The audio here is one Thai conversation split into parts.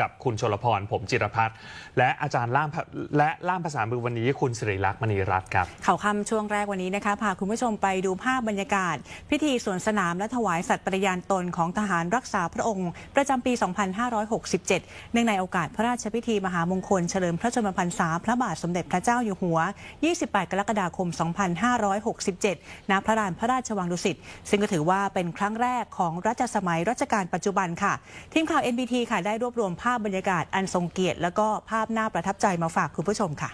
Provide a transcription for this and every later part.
กับคุณชลพร ผมจิรพัฒน์และอาจารย์ล่ามและล่ามภาษามือวันนี้คุณสิริลักษณ์มณีรัตน์ครับข่าวค่ำช่วงแรกวันนี้นะคะพาคุณผู้ชมไปดูภาพบรรยากาศ พิธีสวนสนามและถวายสัตย์ปฏิญาณตนของทหารรักษาพระองค์ ประจำปี 2567 เนื่องในโอกาสพระราชพิธีมหามงคลเฉลิมพระชนมพรรษาพระบาทสมเด็จพระเจ้าอยู่หัว 28 กรกฎาคม 2567 ณ พระลานพระราชวังดุสิตซึ่งก็ถือว่าเป็นครั้งแรกของรัชสมัยรัชกาลปัจจุบันค่ะทีมข่าว NBT ค่ะได้รวบรวมภาพบรรยากาศอันทรงเกียรติ แล้วก็ภาพน่าประทับใจมาฝากคุณผู้ชมค่ะ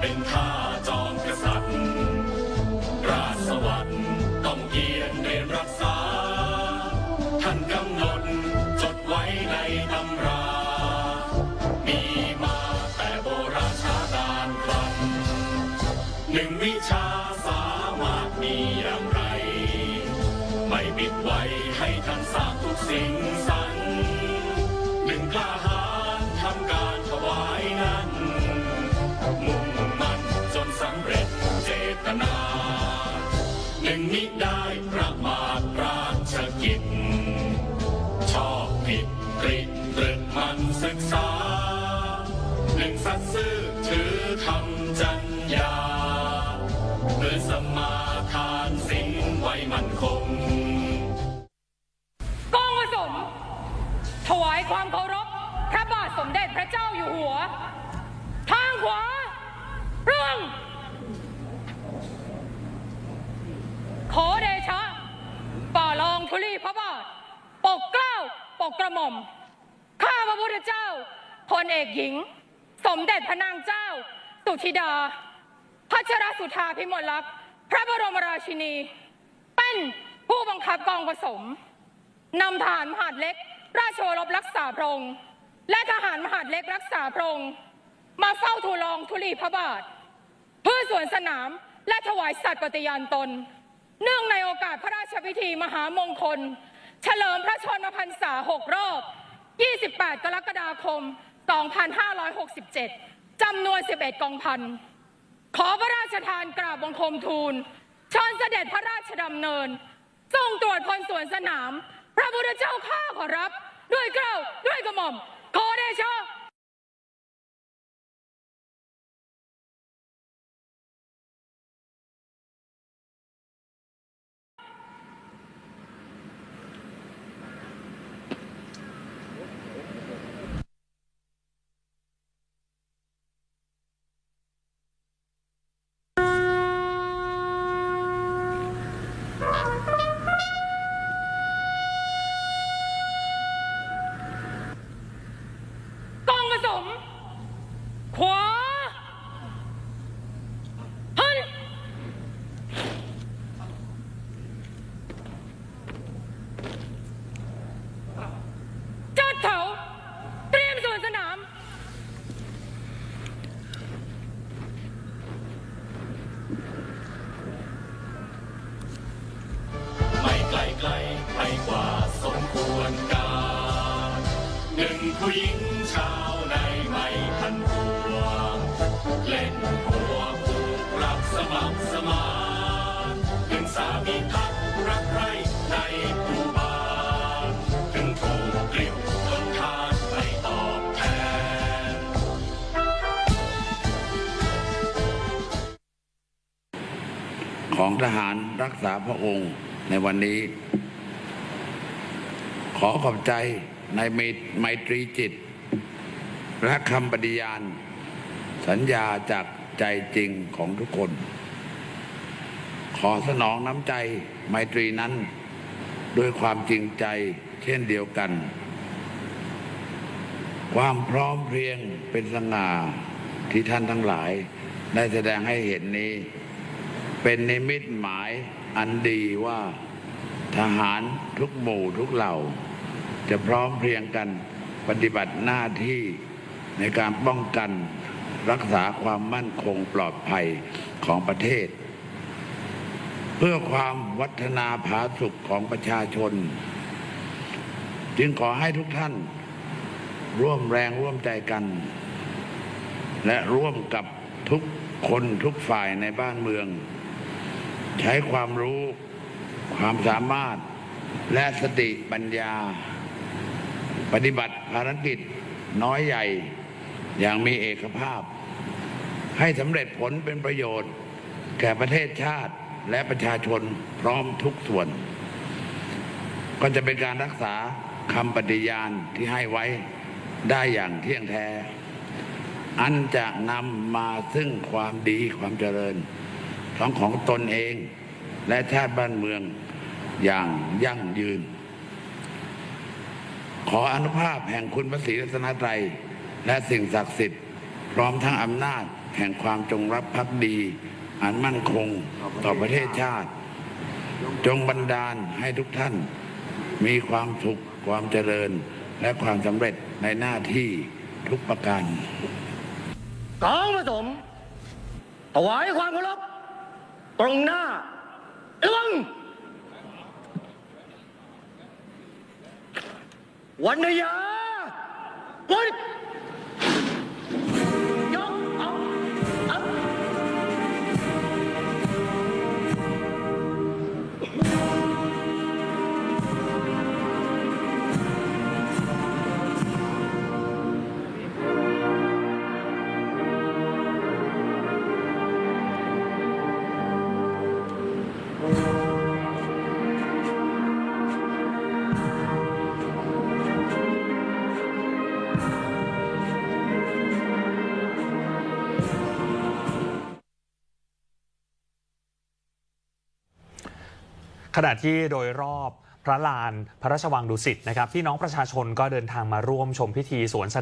เป็นข้าจอมกษัตริย์ ราชสวัสดิ์ต้องเกียรติเรียนรักษา ท่านกำหนดจดไว้ในตำรา มีมาแต่โบราณชาดานครันหนึ่งวิชาสามารถมีอย่างไร ไม่ปิดไว้ให้ท่านทราบทุกสิ่งสรรค์หนึ่งกล้า ซื่อถือทำจัญญาเพื่อสมาทานสิ่งไว้มั่นคงกองผสม ถวายความเคารพ พระบาทสมเด็จพระเจ้าอยู่หัว ทางขวาเรื่อง ขอเดชะ ป่าลองธุลีพระบาท ปกเกล้า ปกกระหม่อม ข้าพระพุทธเจ้าพลเอกหญิง สมเด็จพระนางเจ้า สุธิดาพัชรสุธาพิมลลักษณ์พระบรมราชินี เป็นผู้บังคับกองผสมนำทหารมหาดเล็ก ราชโอรบรักษาพระองค์และทหารมหาดเล็กรักษาพระองค์มาเฝ้าทูลองธุลีพระบาท เพื่อสวนสนามและถวายสัตย์ปฏิญาณตน เนื่องในโอกาสพระราชพิธีมหามงคล เฉลิมพระชนมพรรษา6รอบ 28 กรกฎาคม 2567 จำนวน 11 กองพัน ขอพระราชทานกราบบังคมทูลเชิญเสด็จพระราชดำเนินทรงตรวจพลสวนสนาม พระพุทธเจ้าข้าขอรับ ด้วยเกล้าด้วยกระหม่อมขอเดชะกอ ผู้หญิงชาวในไม่ทันหัวเล่นหัวผูกรักสมัครสมานหนึ่งสามีพักรักใครในผู้บานถึงถูกกลิ่วทนทานไม่ตอบแทน ของทหารรักษาพระองค์ในวันนี้ ขอขอบใจ ในไมไมตรีจิตและคำปฏิญาณ สัญญาจากใจจริงของทุกคน ขอสนองน้ำใจไมตรีนั้น ด้วยความจริงใจเช่นเดียวกัน ความพร้อมเพรียงเป็นสง่าที่ท่านทั้งหลาย ได้แสดงให้เห็นนี้ เป็นนิมิตหมายอันดีว่าทหารทุกหมู่ทุกเหล่า จะพร้อมเพรียงกันปฏิบัติหน้าที่ในการป้องกันรักษาความมั่นคงปลอดภัยของประเทศ เพื่อความวัฒนาผาสุขของประชาชน จึงขอให้ทุกท่าน ร่วมแรงร่วมใจกัน และร่วมกับทุกคนทุกฝ่ายในบ้านเมือง ใช้ความรู้ ความสามารถและสติปัญญา ปฏิบัติภารกิจน้อยใหญ่อย่างมีเอกภาพ ให้สำเร็จผลเป็นประโยชน์ แก่ประเทศชาติและประชาชนพร้อมทุกส่วน ก็จะเป็นการรักษาคำปฏิญาณที่ให้ไว้ได้อย่างเที่ยงแท้ อันจะนำมาซึ่งความดีความเจริญ ทั้งของตนเองและชาติบ้านเมืองอย่างยั่งยืน ขออนุภาพแห่งคุณพระศรีรัตนตรัย และสิ่งศักดิ์สิทธิ์ พร้อมทั้งอำนาจแห่งความจงรักภักดี อันมั่นคงต่อประเทศชาติ จงบันดาลให้ทุกท่าน มีความสุขความเจริญและความสำเร็จในหน้าที่ทุกประการกองผสมถวายความเคารพตรงหน้าระวัง วัน ขณะที่โดยรอบพระลานพระราชวังดุสิตนะครับพี่น้องประชาชนก็เดินทางมาร่วมชมพิธีสวนส